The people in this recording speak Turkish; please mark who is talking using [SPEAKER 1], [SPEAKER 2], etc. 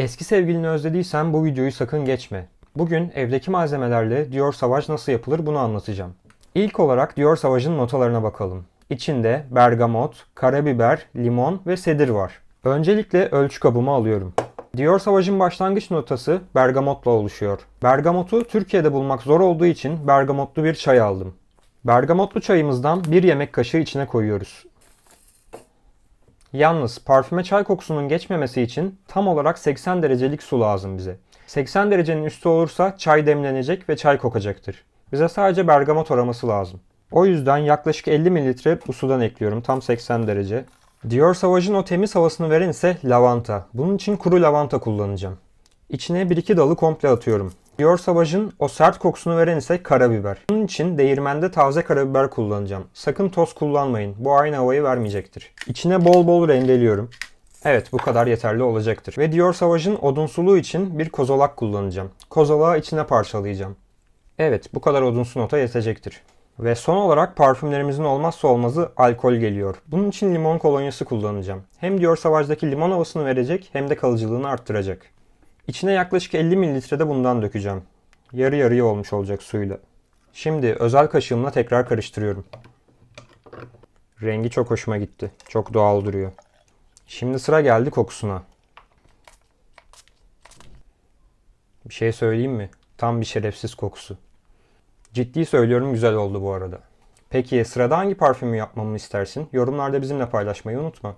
[SPEAKER 1] Eski sevgilini özlediysen bu videoyu sakın geçme. Bugün evdeki malzemelerle Dior Sauvage nasıl yapılır bunu anlatacağım. İlk olarak Dior Sauvage'ın notalarına bakalım. İçinde bergamot, karabiber, limon ve sedir var. Öncelikle ölçü kabımı alıyorum. Dior Sauvage'ın başlangıç notası bergamotla oluşuyor. Bergamotu Türkiye'de bulmak zor olduğu için bergamotlu bir çay aldım. Bergamotlu çayımızdan bir yemek kaşığı içine koyuyoruz. Yalnız parfüme çay kokusunun geçmemesi için tam olarak 80 derecelik su lazım bize. 80 derecenin üstü olursa çay demlenecek ve çay kokacaktır. Bize sadece bergamot aroması lazım. O yüzden yaklaşık 50 mililitre bu sudan ekliyorum tam 80 derece. Dior Sauvage'ın o temiz havasını veren ise lavanta. Bunun için kuru lavanta kullanacağım. İçine 1-2 dalı komple atıyorum. Dior Sauvage'ın o sert kokusunu veren ise karabiber. Bunun için değirmende taze karabiber kullanacağım. Sakın toz kullanmayın. Bu aynı havayı vermeyecektir. İçine bol bol rendeliyorum. Evet bu kadar yeterli olacaktır. Ve Dior Sauvage'ın odunsuluğu için bir kozolak kullanacağım. Kozolağı içine parçalayacağım. Evet bu kadar odunsu nota yetecektir. Ve son olarak parfümlerimizin olmazsa olmazı alkol geliyor. Bunun için limon kolonyası kullanacağım. Hem Dior Sauvage'daki limon havasını verecek hem de kalıcılığını arttıracak. İçine yaklaşık 50 mililitre de bundan dökeceğim. Yarı yarıya olmuş olacak suyla. Şimdi özel kaşığımla tekrar karıştırıyorum. Rengi çok hoşuma gitti. Çok doğal duruyor. Şimdi sıra geldi kokusuna. Bir şey söyleyeyim mi? Tam bir şerefsiz kokusu. Ciddi söylüyorum güzel oldu bu arada. Peki sırada hangi parfümü yapmamı istersin? Yorumlarda bizimle paylaşmayı unutma.